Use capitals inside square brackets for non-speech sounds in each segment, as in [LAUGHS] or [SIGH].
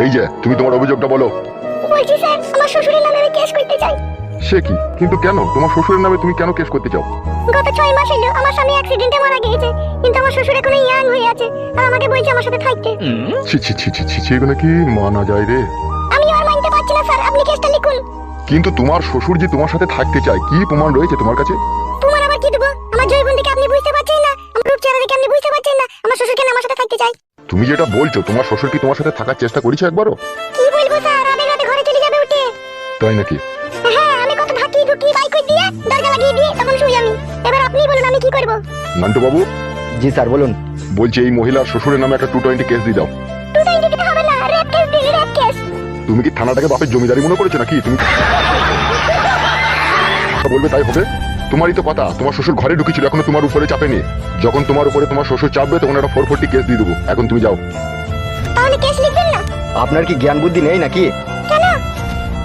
এই যে তুমি তোমার অভিযোগটা বলো। বলছি স্যার আমার শ্বশুরের নামে আমি কেস করতে চাই। সে কি? কিন্তু কেন? তোমার শ্বশুরের নামে তুমি কেন কেস করতে চাও? গত ছয় মাস হলো আমার স্বামী অ্যাক্সিডেন্টে মারা গিয়েছে কিন্তু আমার শ্বশুর এখনও ইয়াং হয়ে আছে আর আমাকে বলছে আমার সাথে থাকতে। ছি ছি ছি ছি ছি ছি, এগুলো কি মানা যায় রে? আমি আর মানতে পারছি না স্যার আপনি কেসটা লিখুন। কিন্তু তোমার শ্বশুর যে তোমার সাথে থাকতে চায় কি প্রমাণ রয়েছে তোমার কাছে? তোমার আবার কি দেবো? আমার আপনি বুঝতে পারছেন না? আমার রূপ চেহারা দেখে আপনি বুঝতে পারছেন না? আমার শ্বশুর কেন আমার সাথে থাকতে চাই তুমি যেটা বলছো তোমার শ্বশুর কি তোমার সাথে থাকার চেষ্টা করেছে একবারও? কি বলব স্যার? আধে রাতে ঘরে চলে যাবে উঠে। তাই নাকি? হ্যাঁ আমি কত ঢাকি ঢুকি বাইক দিয়ে দরজা লাগিয়ে দিয়ে তখন শুই আমি। এবার আপনি বলুন আমি কি করব? নান্টু বাবু জি স্যার বলুন। বলছি এই মহিলার শ্বশুরের নামে একটা টু টোয়েন্টি কেস দিয়ে দাও। টু টোয়েন্টি দিতে হবে না রেপ কেস দিন রেপ কেস তুমি কি থানাটাকে বাপের জমিদারি মনে করেছ নাকি? তুমি [LAUGHS] বলবে তাই হবে? তোমারই তো কথা তোমার শ্বশুর ঘরে ঢুকেছিল এখনও তোমার উপরে চাপেনি যখন তোমার উপরে তোমার শ্বশুর চাপবে তখন একটা ফোর ফোরটি কেস দিয়ে দেবো। এখন তুমি যাও। তাহলে কেস লিখবেন না? আপনার কি জ্ঞান বুদ্ধি নেই নাকি? কেন?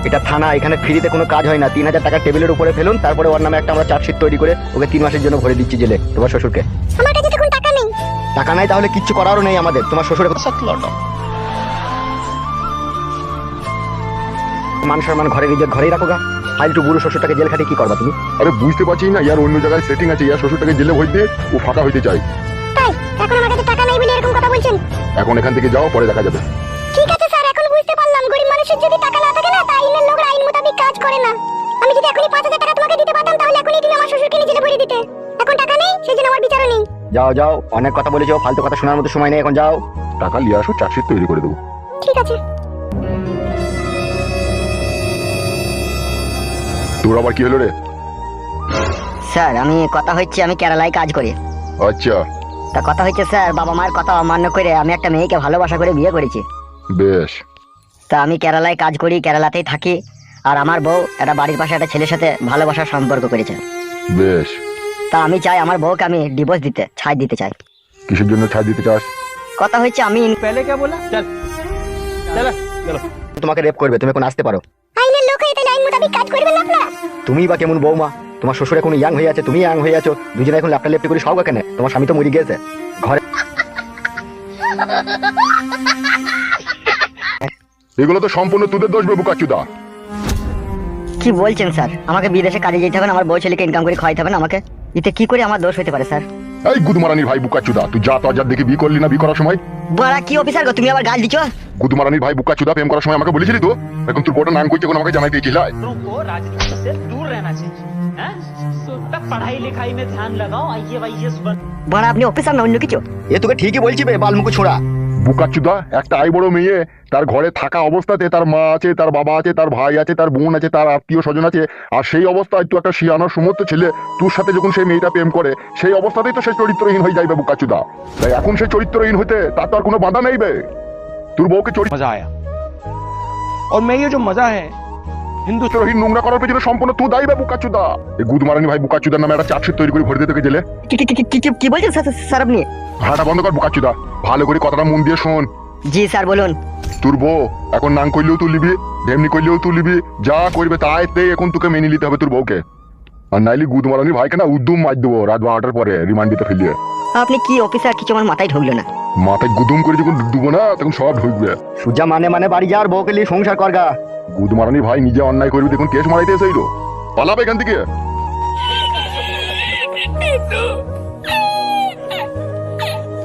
এটা থানা এখানে ফ্রিতে কোনো কাজ হয় না। তিন হাজার টাকা টেবিলের উপরে ফেলুন তারপরে ওর নামে একটা আমরা চার্জশিট তৈরি করে ওকে তিন মাসের জন্য ভরে দিচ্ছি জেলে তোমার শ্বশুরকে। আমার কাছে তখন টাকা নেই। টাকা নাই তাহলে কিচ্ছু করারও নেই আমাদের তোমার শ্বশুর মান সম্মান ঘরে নিজের ঘরেই রাখো গা। ফাইলটু বুড়ো শ্বশুরটাকে জেল খাটিয়ে কি করবা তুমি? আরে বুঝতে পারছি না ইয়ার অন্য জায়গায় সেটিং আছে ইয়ার শ্বশুরটাকে জেলে ভরে দিয়ে ও ফাঁকা হইতে চাই তাই এখন আমার কাছে টাকা নেই বলে এরকম কথা বলছেন? এখন এখান থেকে যাও পরে দেখা যাবে। ঠিক আছে স্যার এখন বুঝতে পারলাম। গরিব মানুষের যদি টাকা না থাকে না তাই আইনের লোক আইন মোতাবেক কাজ করে না। আমি যদি এখনই পাঁচ হাজার টাকা তোমাকে দিতে পারতাম তাহলে এখনই তুমি আমার শ্বশুরকে নিজে ভরে দিতে। এখন টাকা নেই সেই জন্য আমার বিচারও নেই। যাও যাও অনেক কথা বলেছ ফালতু কথা শোনার মতো সময় নেই এখন যাও। টাকা নিয়ে আসো চার্জশিট তৈরি করে দেবো। ঠিক আছে। তোর আবার কি হলো রে? স্যার আমি কথা হচ্ছে আমি কেরালায় কাজ করি। আচ্ছা। তা কথা হচ্ছে স্যার বাবা মার কথা অমান্য করে আমি একটা মেয়েকে ভালোবাসা করে বিয়ে করেছি। বেশ। তা আমি কেরালায় কাজ করি কেরালাতেই থাকি আর আমার বউ একটা বাড়ির পাশে একটা ছেলের সাথে ভালোবাসার সম্পর্ক করেছে। বেশ। তা আমি চাই আমার বউকে আমি ডিভোর্স দিতে ছাড় দিতে চাই। কিসের জন্য ছাড় দিতে চাস? কথা হচ্ছে আমি পেলে কে চল। তোমাকে রেপ করবে তুমি এখন আসতে পারো। তুমি বা কেমন বৌমা? তোমার শ্বশুর এখন ইয়াং হয়ে আছে তুমি ইয়াং হয়ে আছো। দুজনে এখন ল্যাপটা লেপটি করে সব কেন? তোমার স্বামী তো মরে গেছে ঘরে এগুলো তো সম্পূর্ণ তোদের দোষ বেবু কাচুদা। কি বলছেন স্যার? আমাকে বিদেশে কাজে যেতে হবে না আমার বউ ছেলেকে ইনকাম করে খাওয়াইতে হবে না আমাকে? এতে কি করে আমার দোষ হতে পারে স্যার? এই গুদমারানির ভাই বুকাচুদা তুই যা তো আজাদ দেখে বিয়ে করলি না বিয়ে করার সময় বড়া কি অফিসার গো তুমি আবার গাল দিছো গুদমারানির ভাই বুকাচুদা প্রেম করার সময় আমাকে বলেছিলি তো এখন তোর বড় নাম করছে এখন আমাকে জানাই দিয়েছিল को राजनीति से दूर रहना चाहिए हैं? तो तब पढ़ाई लिखाई में ध्यान लगाओ आइए वाइएस बन বড়া আপনি অফিসার না অন্য কিছু এ তোকে ঠিকই বলছি বে বালমুকু ছোড়া বুকাচুদা একটা আই বড় মেয়ে তার ঘরে থাকা অবস্থাতে তার মা আছে তার বাবা আছে তার ভাই আছে তার বোন আছে তার আত্মীয় স্বজন আছে আর সেই অবস্থায় তুই একটা শিয়ানোর সমস্ত ছেলে তোর সাথে যখন সেই মেয়েটা প্রেম করে সেই অবস্থাতেই তো সে চরিত্রহীন হয়ে যাইবে বুকাচুদা তাই এখন সে চরিত্রহীন হতে তার তো আর কোনো বাধা নেই বে তোর বউকে मजा आया और मैं ये जो मजा है हिंदू নোংরা করার পেছনে সম্পূর্ণ তুই দায়ী বে বুকাচুদা? এই গুদমারানি ভাই বুকাচুদার নামে একটা চার্জশিট তৈরি করে ভরে দিতে জেলে। কি কি- কি- কি- কি- কি বলছেন স্যার আপনি? হাঁটা বন্ধ কর বুকাচুদা ভালো করে কথাটা মন দিয়ে শোন। জি স্যার বলুন। তোর বউ এখন নাং করলেও তুই লিবি ঢেমনি করলেও তুই যা করবে তাই তে এখন তোকে মেনে নিতে হবে তোর বউকে। আর নাইলে গুদ মারানি ভাইকে না উদ্যম মার দেবো রাত বারোটার পরে রিমান্ড দিতে ফেলিয়ে। আপনি কি অফিসার কিছু আমার মাথায় ঢুকলো না। মাথায় গুদুম করে যখন ডুবো না তখন সব ঢুকবে। সুজা মানে মানে বাড়ি যা আর বউকে নিয়ে সংসার করগা গুদ মারানি ভাই নিজে অন্যায় করবি দেখুন কেস মারাইতে এসে পালাবে এখান থেকে।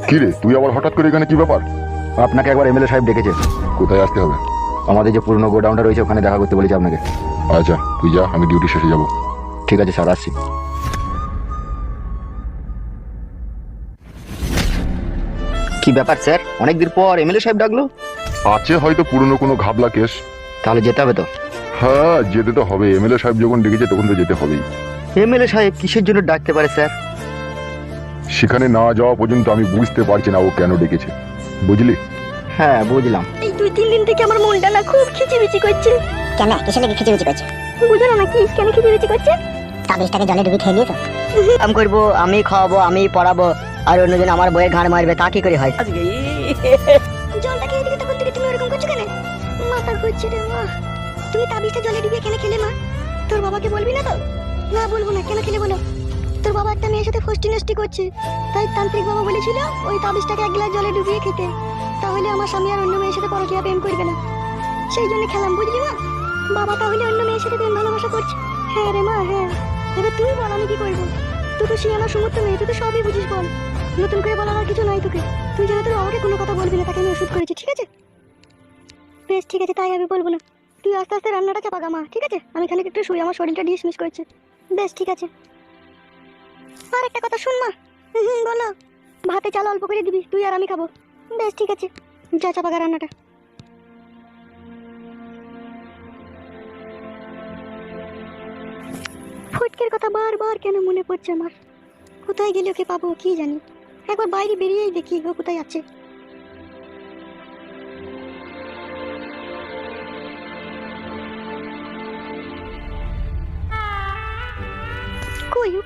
কি রে তুই আবার হঠাৎ করে এখানে কি ব্যাপার? আপনাকে একবার এমএলএ সাহেব ডেকেছে। কোথায় আসতে হবে? আমাদের যে পুরনো গোডাউনটা রয়েছে ওখানে দেখা করতে বলেছে আপনাকে। আচ্ছা তুই যা আমি ডিউটি শেষে যাব। ঠিক আছে স্যার আসছি। কি ব্যাপার স্যার? অনেকদিন পর এমএলএ সাহেব ডাকলো। আছে হয়তো পুরনো কোনো ঘাবলা কেস তাহলে যেতে হবে তো? হ্যাঁ যেতে তো হবে। এমএলএ সাহেব যখন ডেকেছে তখন তো যেতে হবেই। এমএলএ সাহেব কিসের জন্য ডাকতে পারে স্যার? সেখানে না যাওয়া পর্যন্ত আমি বুঝতে পারছি না ও কেন ডেকেছে। বুঝলি? হ্যাঁ বুঝলাম। এই দুই তিন দিন থেকে আমার মনটা না খুব খিচিবিচি করছে। কেন? কিসে লেগে খিচিবিচি করছে? বুঝো না কি? কেন খিচিবিচি করছে? তাবিজটাকে জলে ডুবি খেয়ে দিয়েছ কাম করব আমি খাওয়াবো আমি পড়াবো আর অন্যজন আমার বইয়ের ঘাড় মারবে তা কি করে হয়? মাথা ঘুরছে রে মা। তুমি তাবিজটা জলে ডুবিয়ে কেন খেলে মা। তোর বাবাকে বলবি না তো? না, বলব না। কেন খেলে বলো? তোর বাবা একটা মেয়ের সাথে ফষ্টি নষ্টি করছে। তাই তান্ত্রিক বাবা বলেছিল ওই তাবিজটাকে এক গ্লাস জলে ডুবিয়ে খেতে। তাহলে আমার স্বামী আর অন্য মেয়ের সাথে পরকিয়া প্রেম করবে না। সেই জন্য খেলাম, বুঝলি মা? বাবা তাহলে অন্য মেয়ের সাথে প্রেম ভালোবাসা করছে। হ্যাঁ রে মা হ্যাঁ। এবার তুই বল, আমি কি করব? তুই তো শিয়ানা সমর্থ মেয়ে, তুই তো সবই বুঝিস বল। নতুন করে বলার কিছু নাই তোকে। তুই যেন তোর বাবাকে কোনো কথা বলবি না, তাকে আমি ওষুধ করেছি, ঠিক আছে? বেশ, ঠিক আছে, তাই আমি বলব না। তুই আস্তে আস্তে রান্নাটা চাপা গামা ঠিক আছে? আমি খালি একটু শুই, আমার শরীরটা ডিসমিস করছে। বেশ, ঠিক আছে। আর একটা কথা শুন মা। হুম, বলো ভাতে চাল অল্প করে দিবি, তুই আর আমি খাব। বেশ, ঠিক আছে। যা চাপাগা রান্নাটা। ফটকের কথা বারবার কেন মনে পড়ছে আমার? কোথায় গেলে ওকে পাবো কি জানি? একবার বাইরে বেরিয়েই দেখি, ও কোথায় আছে।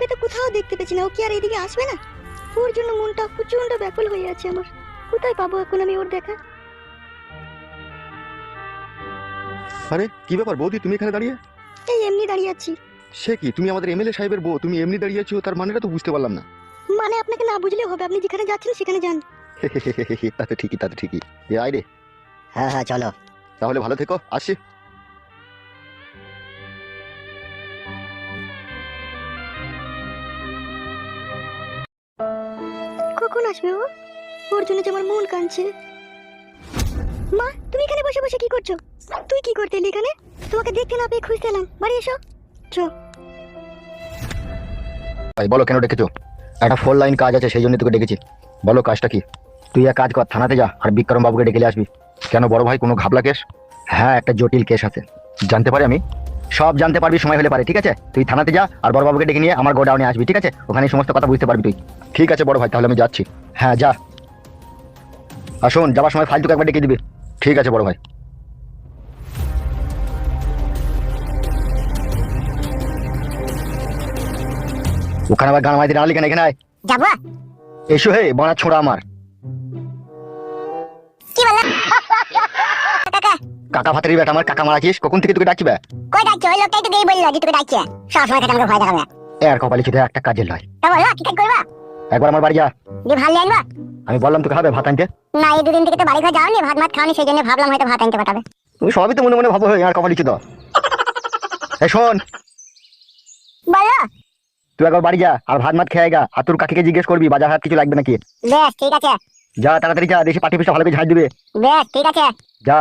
ওকে তো কোথাও দেখতে পেছি না ও কি আর এদিকে আসবে না? ওর জন্য মনটা প্রচণ্ড ব্যাকুল হয়ে আছে আমার। কোথায় পাবো এখন আমি ওর দেখা? আরে কি ব্যাপার বৌদি তুমি এখানে দাঁড়িয়ে? এই এমনি দাঁড়িয়ে আছি। সে কি তুমি আমাদের এমএলএ সাহেবের বউ তুমি এমনি দাঁড়িয়ে আছো তার মানেটা তো বুঝতে পারলাম না। মানে আপনাকে না বুঝলেও হবে আপনি যেখানে যাচ্ছেন সেখানে যান। [LAUGHS] তাতে ঠিকই তাতে ঠিকই। এ আয় রে। হ্যাঁ হ্যাঁ চলো। তাহলে ভালো থেকো আসি। আসবে ও? ওর জন্য যে আমার মন কাঁদছে। মা, তুমি এখানে বসে বসে কি করছ? তুই কি করতে এলি এখানে? তোমাকে দেখতে না পেয়ে খুঁজতে এলাম। বাড়ি এসো। চো। ভাই, বলো কেন ডেকেছো? একটা ফোর লাইন কাজ আছে, সেই জন্য তোকে ডেকেছি। বলো, কাজটা কি? তুই এক কাজ কর, থানাতে যা, আর বিক্রম বাবুকে ডেকে আসবি। কেন বড় ভাই, কোনো ঘাবলা কেস? হ্যাঁ একটা জটিল কেস আছে। জানতে পারি আমি? সব জানতে পারবি সময় হলে পারে ঠিক আছে? তুই থানাতে যা আর বড় বাবুকে ডেকে নিয়ে আমার গোডাউনে আসবি ঠিক আছে? ওখানে সমস্ত কথা বুঝতে পারবি তুই। ঠিক আছে বড় ভাই তাহলে আমি যাচ্ছি। হ্যাঁ যা। আর শোন যাওয়ার সময় ফালতুকে একবার ডেকে দিবি। ঠিক আছে বড় ভাই। ওখানে আবার গান মাইতে দাঁড়ালি কেন এখানে আয়। যাব? এসো হে বানা ছোড়া আমার। কাকা কাকা ভাতের বেটা আমার কাকা মারাছিস কখন থেকে তোকে ডাকছি বে? কই ডাকছো? ওই লোকটাই তো গিয়ে বলল যে তোকে ডাকছে। সব সময় থেকে আমাকে ভয় দেখাবে। এর কপালে শুধু একটা কাজের লয়। তা বলল কি কাজ করবা? একবার আমার বাড়ি যা। ভাত নিয়ে আনবা? আমি বললাম তোকে হবে ভাত আনতে। না এই দুদিন থেকে তো বাড়ি ঘর যাওনি ভাত মাত খাওনি সেই জন্য ভাবলাম হয়তো ভাত আনতে পাঠাবে। তুমি সবই তো মনে মনে ভাবো আর কপালে শুধু এই শোন। বলো। তুই একবার বাড়ি যা আর ভাত মাত খেয়ে গা। আর তোর কাকিকে জিজ্ঞেস করবি বাজার হাট কিছু লাগবে নাকি? বেশ ঠিক আছে। যা তাড়াতাড়ি যা দেশে পাটি পিসা ভালো করে ঝাঁজ দিবে। বেশ ঠিক আছে। যা।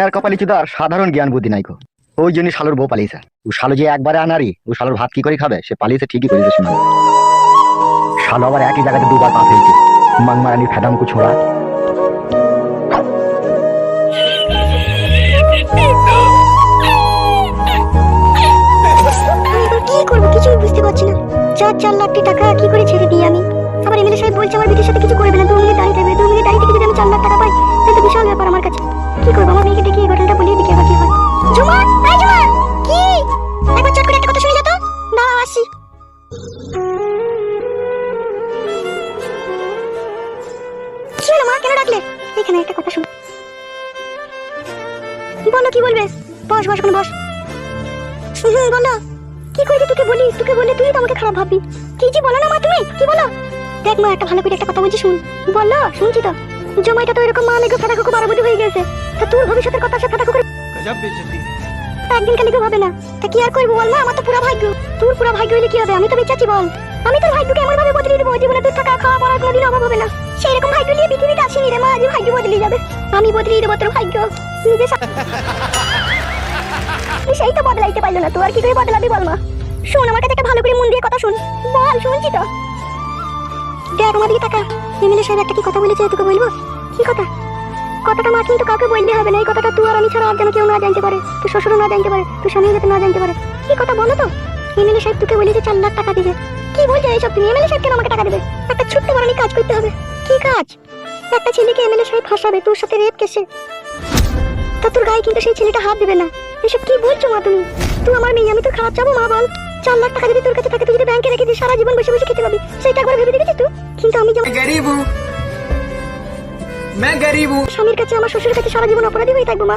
আর কপালি চুদা আর সাধারণ জ্ঞান বুদ্ধি নাই গো। ওই জন্য শালোর বউ পালিয়েছে। ও শালো যে একবারে আনারি ও শালোর ভাত কি করে খাবে? সে পালিয়েছে ঠিকই করেছে শোনা শালো আবার একই জায়গাতে দুবার পা ফেলছে। মাংমারানির ফেদামকু ছোড়া। আমার কাছে। কি করব আমার মেয়েকে ডেকে এই ঘটনাটা বলিয়ে দিকে আবার কি হয় ঝুমা এই ঝুমা কি? একবার চট করে একটা কথা শুনে যা তো। দাঁড়াও আসছি কি হলো মা কেন ডাকলে? এখানে একটা কথা শুন। বলো কি বলবে? বস বস কোনো বস। হুম, বলো। কি করে তোকে বলি? তোকে বলে তুই তো আমাকে খারাপ ভাববি। কি যে বলো না মা তুমি? কি বলো? দেখ মা একটা ভালো করে একটা কথা বলছি শুন। বলো শুনছি তো। জমাইটা তো এরকম মা মেঘ সাদা কুকু বারাবুদি হয়ে গেছে। তা তোর ভবিষ্যতের কথা সে সাদা কুকুর গজব বেচতি একদিন কালিকে ভাবে না। তা কি আর করব বল মা? আমার তো পুরো ভাগ্য। তোর পুরো ভাগ্য হইলে কি হবে? আমি তো বেঁচেছি বল। আমি তোর ভাগ্যকে এমন ভাবে বদলে দেবো জীবনে তোর থাকা খাওয়া পড়ার কোনোদিন অভাব হবে না। সেই রকম ভাগ্য নিয়ে পৃথিবীতে কাছে রে মা। আজ ভাগ্য বদলে যাবে। আমি বদলে দেবো তোর ভাগ্য। নিজে সেই তো বদলাইতে পারল না। তোর কি করে বদলাবি বল মা? শোন আমার কাছে একটা ভালো করে মন দিয়ে কথা শুন। বল শুনছি তো। কথাটা মা কিন্তু কাউকে বলতে হবে না। এই কথাটা তুই কেউ না জানতে পারে। তোর শ্বশুরও না জানতে পারে যাতে না জানতে পারে। কি কথা বলো বলেছে চার লাখ টাকা দিবে। কি বলছো এইসব তুমি? এমএলএ সাহেব আমাকে টাকা দেবে? একটা ছোট্ট বানানি কাজ করতে হবে। কি কাজ? একটা ছেলেকে এমএলএ সাহেব ফাঁসাবে, তোর সাথে রেপ কেসে তা তোর গায়ে কিন্তু সেই ছেলেটা হাত দেবে না। এসব কি বলছো মা তুমি? তুই আমার মেয়ে, আমি তো খারাপ যাব মা বল। চার লাখ টাকা যদি তোর কাছে থাকে তুই যদি ব্যাংকে রেখে দিস সারা জীবন বসে বসে খেতে পাবি। সেটা একবার ভেবে দেখেছিস তুই? কিন্তু আমি যখন গরিব হু গরিব স্বামীর কাছে আমার শ্বশুরের কাছে সারা জীবন অপরাধী হয়ে থাকব মা।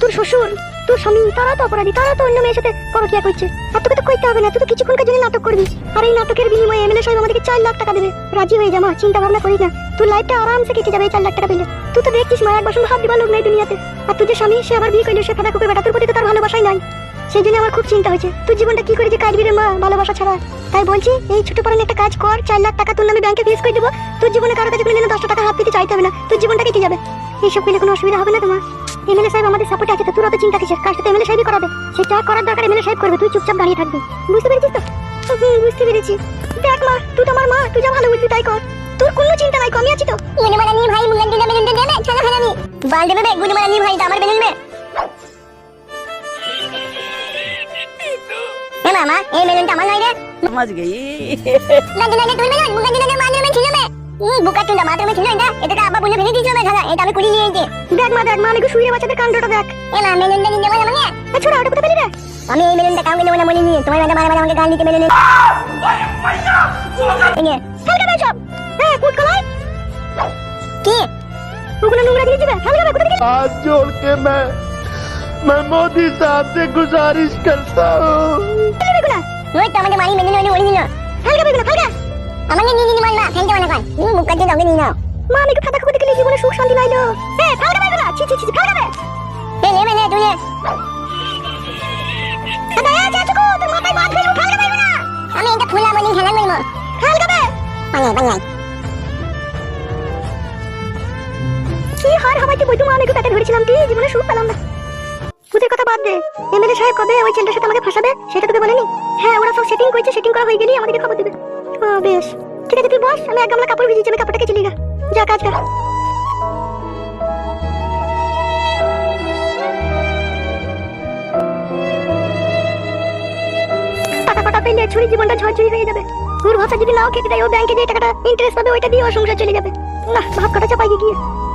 তোর শ্বশুর তোর স্বামী তারা তো অপরাধী তারা তো অন্য মেয়ের সাথে পরকিয়া করছে। আর তোকে তো কইতে হবে না তুই তো কিছুক্ষণকার জন্য নাটক করবি। আর এই নাটকের বিনিময়ে এমএলএ সাহেব আমাদেরকে চার লাখ টাকা দেবে। রাজি হয়ে যা মা চিন্তা ভাবনা করিস না। তোর লাইফটা আরামসে কেটে যাবে চার লাখ টাকা পেলে। তুই তো দেখছিস মা এক বছর ভাব দিবার লোক নাই দুনিয়াতে। আর তুই যে স্বামী সে আবার বিয়ে করলে সে ফাঁকা কুকুর বেটা। তোর প্রতি তো তার ভালোবাসাই নাই। সেই জন্য আমার খুব চিন্তা হয়েছে তুই জীবনটা কি করে যে কাটবি রে মা ভালোবাসা ছাড়া তাই বলছি এই ছোট পড়ানো একটা কাজ কর চার লাখ টাকা তোর নামে ব্যাংকে ফিস করে দেবো তোর জীবনে কারও কাছে কোনো দশটা টাকা হাত দিতে চাইতে হবে না তোর জীবনটা কেটে যাবে এইসব করলে কোনো অসুবিধা হবে না তোমার এমএলএ সাহেব আমাদের সাপোর্টে আছে তো তোরা তো চিন্তা কিসের কাজটা তো এমএলএ সাহেবই করাবে সেটা করার দরকার এমএলএ সাহেব করবে তুই চুপচাপ দাঁড়িয়ে থাকবি বুঝতে পেরেছিস তো বুঝতে পেরেছি দেখ মা তুই তো আমার মা তুই যা ভালো বুঝবি তাই কর তোর কোনো চিন্তা নাই কমি আছি তো ইউনি মারা নিয়ে ভাই মুঙ্গন দিনা বেলুন দেবে ছানা হারামি বাল দেবে মারা নিয়ে ভাই আমার বেলুন এ মামা এই মেলনটা আমার নয় রে। সমাজ গেই। না না না মেলন মুখে দিনে মানের মে ছিল মে উম বুকা টুন্ডা মাথার মে ছিল এটা এটা আব্বা বলে ভেঙে দিয়েছিল মে খালা এটা আমি কুড়ি নিয়ে গিয়ে দেখ মা দেখ মা আমি শুয়ে বাচ্চাদের কাণ্ডটা দেখ। এ মা মেলনটা নিয়ে যাব না আচ্ছা ওটা কোথায় পেলি রে? আমি এই মেলনটা কাউকে নেব না বলে নিয়ে। তোমার মানে মারা মারা আমাকে গাল দিতে মেলনে হালকা ভাই হ্যাঁ কুট কলাই কি? ওগুলো নোংরা জিনিস দিবে? হালকা ভাই কোথায় জোর কে মে मैं मोदी साहब से गुजारिश करता हूँ গেলি এগুলা ওই তো আমাদের মারি মেনে নিয়ে ওড়ি নিল ফেল গাবে এগুলো ফেল গা আমাকে নিয়ে নিয়ে মারবা ফেলতে মানে কয় তুমি মুখ কাটতে দগে নিয়ে নাও মা আমি ফাটা খাবো দেখলে জীবনে সুখ শান্তি নাইলো হ্যাঁ ফেল গাবে এগুলা ছি ছি ছি ফেল গাবে এ লে মেনে তুই লে দাদা এ চাচু তোর মাথায় বাদ ফেলবো ফেল গাবে এগুলা আমি এটা ফুলা মনি খেলা করব ফেল গাবে পাঙ্গাই পাঙ্গাই কি হার হাওয়াইতে বইতু মা আমি একটু পেটে ধরেছিলাম কি জীবনে সুখ পেলাম না তোদের কথা বাদ দে। এমএলএ সাহেব কবে ওই ছেলেটার সাথে আমাকে ফাঁসাবে? সেটা তোকে বলেনি? হ্যাঁ ওরা সব সেটিং করেছে সেটিং করা হয়ে গেলেই আমাদেরকে খবর দেবে। ও, বেশ। ঠিক আছে, তুই বস, আমি এক গামলা কাপড় ভিজিয়েছি আমি কাপড়টাকে চলি গা। যা, কাজ কর। কটা পেলে ছুরি জীবনটা ঝরঝরি হয়ে যাবে। ওর ভাষা যদি নাও কেটে দেয়, ও ব্যাংকে যে টাকাটা ইন্টারেস্ট পাবে, ওইটা দিয়ে ওর সংসার চলে যাবে। না ভাব কটা চাপাই গিয়ে।